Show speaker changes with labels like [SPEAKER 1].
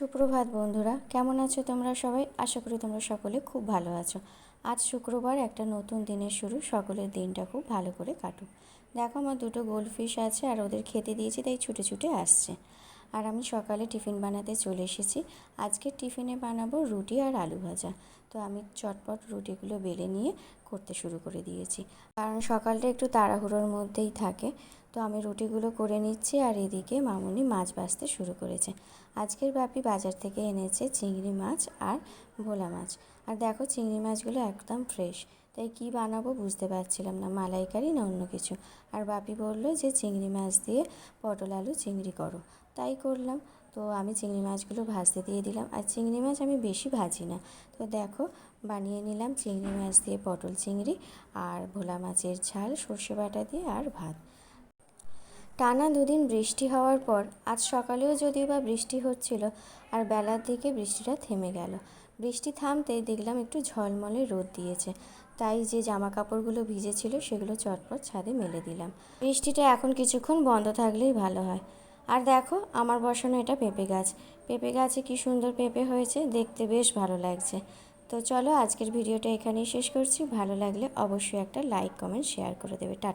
[SPEAKER 1] সুপ্রভাত বন্ধুরা, কেমন আছো তোমরা সবাই? আশা করি তোমরা সকলে খুব ভালো আছো। আজ শুক্রবার একটা নতুন দিনের শুরু, সকলের দিনটা খুব ভালো করে কাটুক। দেখো আমার দুটো গোল্ডফিশ আছে আর ওদের খেতে দিয়েছি, তাই ছুটে ছুটে আসছে। আর আমি সকালে টিফিন বানাতে চলে এসেছি। আজকে টিফিনে বানাবো রুটি আর আলু ভাজা। তো আমি চটপট রুটিগুলো বেলে নিয়ে করতে শুরু করে দিয়েছি। কারণ সকালটা একটু তাড়াহুড়োর মধ্যেই থাকে। তো আমি রুটিগুলো করে নিচ্ছি আর এদিকে মামুনি মাছ ভাজতে শুরু করেছে। আজকের বাপি বাজার থেকে এনেছে চিংড়ি মাছ আর ভোলা মাছ। আর দেখো চিংড়ি মাছগুলো একদম ফ্রেশ তাই কি বানাবো বুঝতে পারছিলাম না, মালাইকারি না অন্য কিছু? আর বাপি বলল যে চিংড়ি মাছ দিয়ে পটল আলু চিংড়ি করো। তাই করলাম, তো আমি চিংড়ি মাছগুলো ভাজতে দিয়ে দিলাম। আর চিংড়ি মাছ আমি বেশি ভাজি না। তো দেখো বানিয়ে নিলাম চিংড়ি মাছ দিয়ে পটল চিংড়ি আর ভোলা মাছের ঝাল সর্ষে বাটা দিয়ে আর ভাত। টানা দুদিন বৃষ্টি হওয়ার পর আজ সকালেও যদিও বা বৃষ্টি হচ্ছিল, আর বেলার দিকে বৃষ্টিটা থেমে গেল। বৃষ্টি থামতেই দেখলাম একটু ঝলমলে রোদ দিয়েছে। তাই যে জামা কাপড়গুলো ভিজেছিল সেগুলো চটপট ছাদে মেলে দিলাম। বৃষ্টিটা এখন কিছুক্ষণ বন্ধ থাকলেই ভালো হয়। আর দেখো, আমার বসানো এটা পেঁপে গাছ। পেঁপে গাছে কি সুন্দর পেঁপে হয়েছে, দেখতে বেশ ভালো লাগছে। তো চলো আজকের ভিডিওটা এখানেই শেষ করছি। ভালো লাগলে অবশ্যই একটা লাইক, কমেন্ট, শেয়ার করে দেবে। টাটা।